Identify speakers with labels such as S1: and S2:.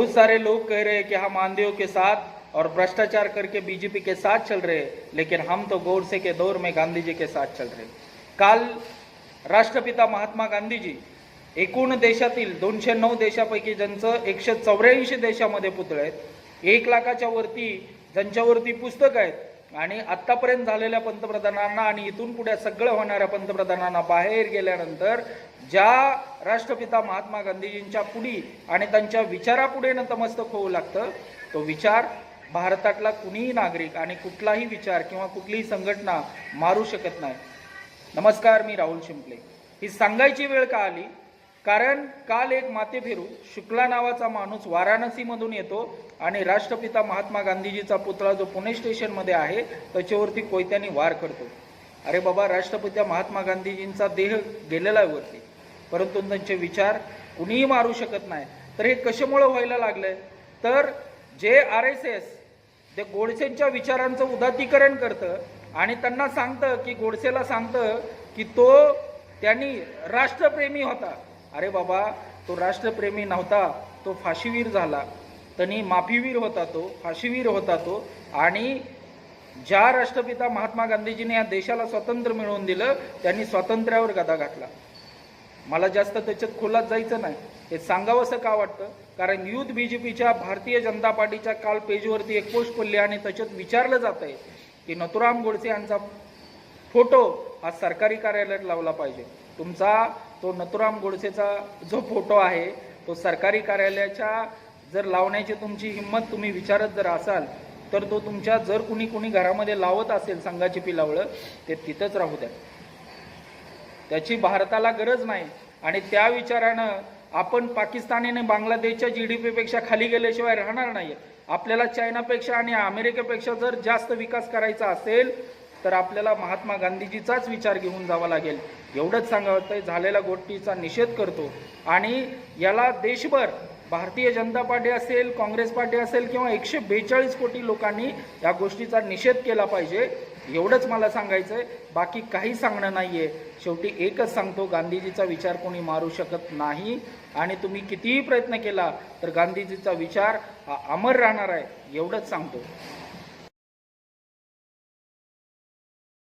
S1: बहुत सारे लोग कह रहे हैं कि हम आंधियों के साथ और भ्रष्टाचार करके बीजेपी के साथ चल रहे हैं लेकिन हम तो गौरसे के दौर में गांधी जी के साथ चल रहे काल राष्ट्रपिता महात्मा गांधीजी एकूण देशातील दोनशे नऊ देशापैकी ज्यांचं एकशे चौऱ्याऐंशी देशामध्ये पुतळे आहेत एक लाखाच्या वरती ज्यांच्यावरती पुस्तक आहेत आणि आत्तापर्यंत झालेल्या पंतप्रधानांना आणि इथून पुढे सगळं होणाऱ्या पंतप्रधानांना बाहेर गेल्यानंतर ज्या राष्ट्रपिता महात्मा गांधीजींच्या पुढी आणि त्यांच्या विचारापुढे नतमस्तक होऊ लागतं तो विचार भारतातला कुणीही नागरिक आणि कुठलाही विचार किंवा कुठलीही संघटना मारू शकत नाही. नमस्कार मी राहुल शिंपले. ही सांगायची वेळ का आली? कारण काल एक माते फिरू शुक्ला नावाचा माणूस वाराणसीमधून येतो आणि राष्ट्रपिता महात्मा गांधीजीचा पुतळा जो पुणे स्टेशनमध्ये आहे त्याच्यावरती कोयत्याने वार करतो. अरे बाबा राष्ट्रपिता महात्मा गांधीजींचा देह गेलेला आहे वरती. परंतु त्यांचे विचार कुणीही मारू शकत नाही. तर हे कशामुळं व्हायला लागलंय? तर जे आर एस एस ते गोडसेंच्या विचारांचं उदात्तीकरण करतं आणि त्यांना सांगतं की गोडसेला सांगतं की तो त्यांनी राष्ट्रप्रेमी होता. अरे बाबा तो राष्ट्रप्रेमी नव्हता तो फाशीवीर झाला. त्यांनी माफीवीर होता तो फाशीवीर होता तो. आणि ज्या राष्ट्रपिता महात्मा गांधीजीने या देशाला स्वातंत्र्य मिळवून दिलं त्यांनी स्वातंत्र्यावर गदा घातला. मला जास्त त्याच्यात खोलात जायचं नाही. हे सांगावंसं का वाटतं? कारण युथ बी जे पीच्या भारतीय जनता पार्टीच्या काल पेजवरती एक पोस्ट पडली आणि त्याच्यात विचारलं जात आहे की नथुराम गोडसे यांचा फोटो हा सरकारी कार्यालयात लावला पाहिजे. तुमचा तो नथुराम गोडसेचा जो फोटो आहे तो सरकारी कार्यालयाच्या जर लावण्याची तुमची हिंमत तुम्ही विचारत जर असाल तर तो तुमच्या जर कुणी कुणी घरामध्ये लावत असेल संघाची पिलावळं ते तिथंच राहू द्या. त्याची भारताला गरज नाही. आणि त्या विचारानं आपण पाकिस्तानीने बांगलादेशच्या जी डी पीपेक्षा खाली गेल्याशिवाय राहणार नाही आपल्याला चायनापेक्षा आणि अमेरिकेपेक्षा जर जास्त विकास करायचा असेल तर आपल्याला महात्मा गांधीजीचाच विचार घेऊन जावा लागेल. एवढंच सांगावं झालेल्या गोष्टीचा निषेध करतो. आणि याला देशभर भारतीय जनता पार्टी असेल काँग्रेस पार्टी असेल किंवा एकशे बेचाळीस कोटी लोकांनी या गोष्टीचा निषेध केला पाहिजे एवढंच मला सांगायचं आहे बाकी काही सांगणं नाही आहे शेवटी एकच सांगतो गांधीजीचा विचार कोणी मारू शकत नाही. आणि तुम्ही कितीही प्रयत्न केला तर गांधीजीचा विचार हा अमर राहणार आहे एवढंच सांगतो.